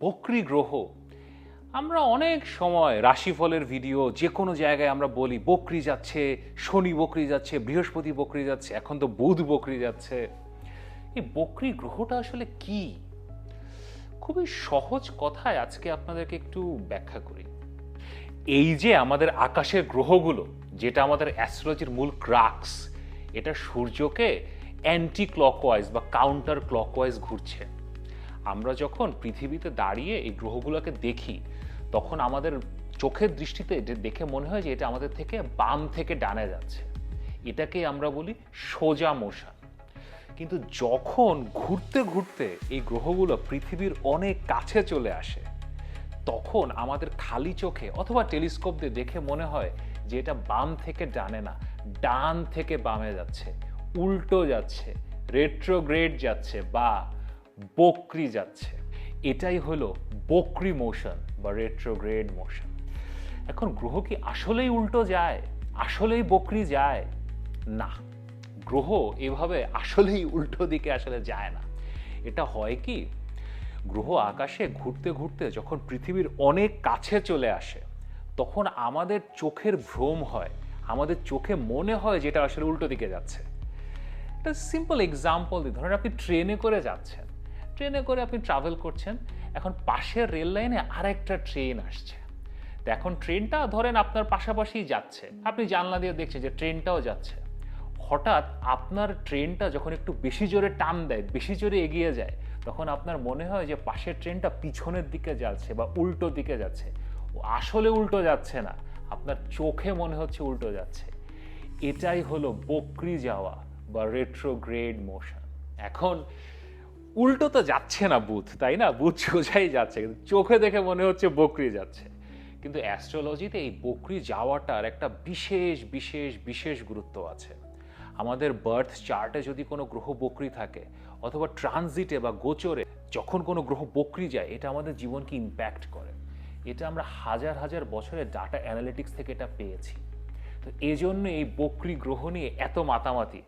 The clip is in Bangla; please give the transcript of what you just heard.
বকরি গ্রহ। আমরা অনেক সময় রাশিফলের ভিডিও যে কোনো জায়গায় আমরা বলি, বকরি যাচ্ছে, শনি বকরি যাচ্ছে, বৃহস্পতি বকরি যাচ্ছে, এখন তো বুধ বকরি যাচ্ছে। এই বকরি গ্রহটা আসলে কি? খুবই সহজ কথায় আজকে আপনাদেরকে একটু ব্যাখ্যা করি। এই যে আমাদের আকাশের গ্রহগুলো, যেটা আমাদের অ্যাস্ট্রোলজির মূল ক্রাক্স এটা সূর্যকে অ্যান্টি ক্লকওয়াইজ বা কাউন্টার ক্লকওয়াইজ ঘুরছে। আমরা যখন পৃথিবীতে দাঁড়িয়ে এই গ্রহগুলোকে দেখি, তখন আমাদের চোখের দৃষ্টিতে এটা দেখে মনে হয় যে এটা আমাদের থেকে বাম থেকে ডানে যাচ্ছে। এটাকে আমরা বলি সোজা মোশন। কিন্তু যখন ঘুরতে ঘুরতে এই গ্রহগুলো পৃথিবীর অনেক কাছে চলে আসে, তখন আমাদের খালি চোখে অথবা টেলিস্কোপ দিয়ে দেখে মনে হয় যে এটা বাম থেকে ডানে না, ডান থেকে বামে যাচ্ছে, উল্টো যাচ্ছে রেট্রোগ্রেড যাচ্ছে বা বক্রি যাচ্ছে। এটাই হলো বক্রি মোশন বা রেট্রোগ্রেড মোশন এখন গ্রহ কি আসলেই উল্টো যায়? আসলেই বকরি যায়? না। গ্রহ এভাবে আসলেই উল্টো দিকে আসলে যায় না। এটা হয় কি? গ্রহ আকাশে ঘুরতে ঘুরতে যখন পৃথিবীর অনেক কাছে চলে আসে, তখন আমাদের চোখের ভ্রম হয়। আমাদের চোখে মনে হয় যেটা আসলে উল্টো দিকে যাচ্ছে। একটা সিম্পল এক্সাম্পল দিই। ধরেন আপনি ট্রেনে করে যাচ্ছেন। ট্রেনে করে আপনি ট্রাভেল করছেন, এখন পাশের রেল লাইনে আরেকটা ট্রেন আসছে। তো এখন ট্রেনটা ধরেন আপনার পাশাপাশি যাচ্ছে। আপনি জানলা দিয়ে দেখছেন যে ট্রেনটাও যাচ্ছে। হঠাৎ আপনার ট্রেনটা যখন একটু বেশি জোরে টান দেয়, বেশি জোরে এগিয়ে যায়, তখন আপনার মনে হয় যে পাশের ট্রেনটা পিছনের দিকে যাচ্ছে বা উল্টো দিকে যাচ্ছে। আসলে উল্টো যাচ্ছে না, আপনার চোখে মনে হচ্ছে উল্টো যাচ্ছে। এটাই হলো বকরি যাওয়া বা রেট্রোগ্রেড মোশন এখন উল্টো তো যাচ্ছে না বুথ, তাই না? বুথ সোজাই যাচ্ছে, কিন্তু চোখে দেখে মনে হচ্ছে বকরি যাচ্ছে। কিন্তু অ্যাস্ট্রোলজিতে এই বকরি যাওয়াটার একটা বিশেষ বিশেষ বিশেষ গুরুত্ব আছে। আমাদের বার্থ চার্টে যদি কোনো গ্রহ বকরি থাকে, অথবা ট্রানজিটে বা গোচরে যখন কোনো গ্রহ বকরি যায়, এটা আমাদের জীবনকে ইম্প্যাক্ট করে। এটা আমরা হাজার হাজার বছরের ডাটা অ্যানালিটিক্স থেকে এটা পেয়েছি। তো এই জন্য এই বকরি গ্রহ নিয়ে এত মাতামাতি।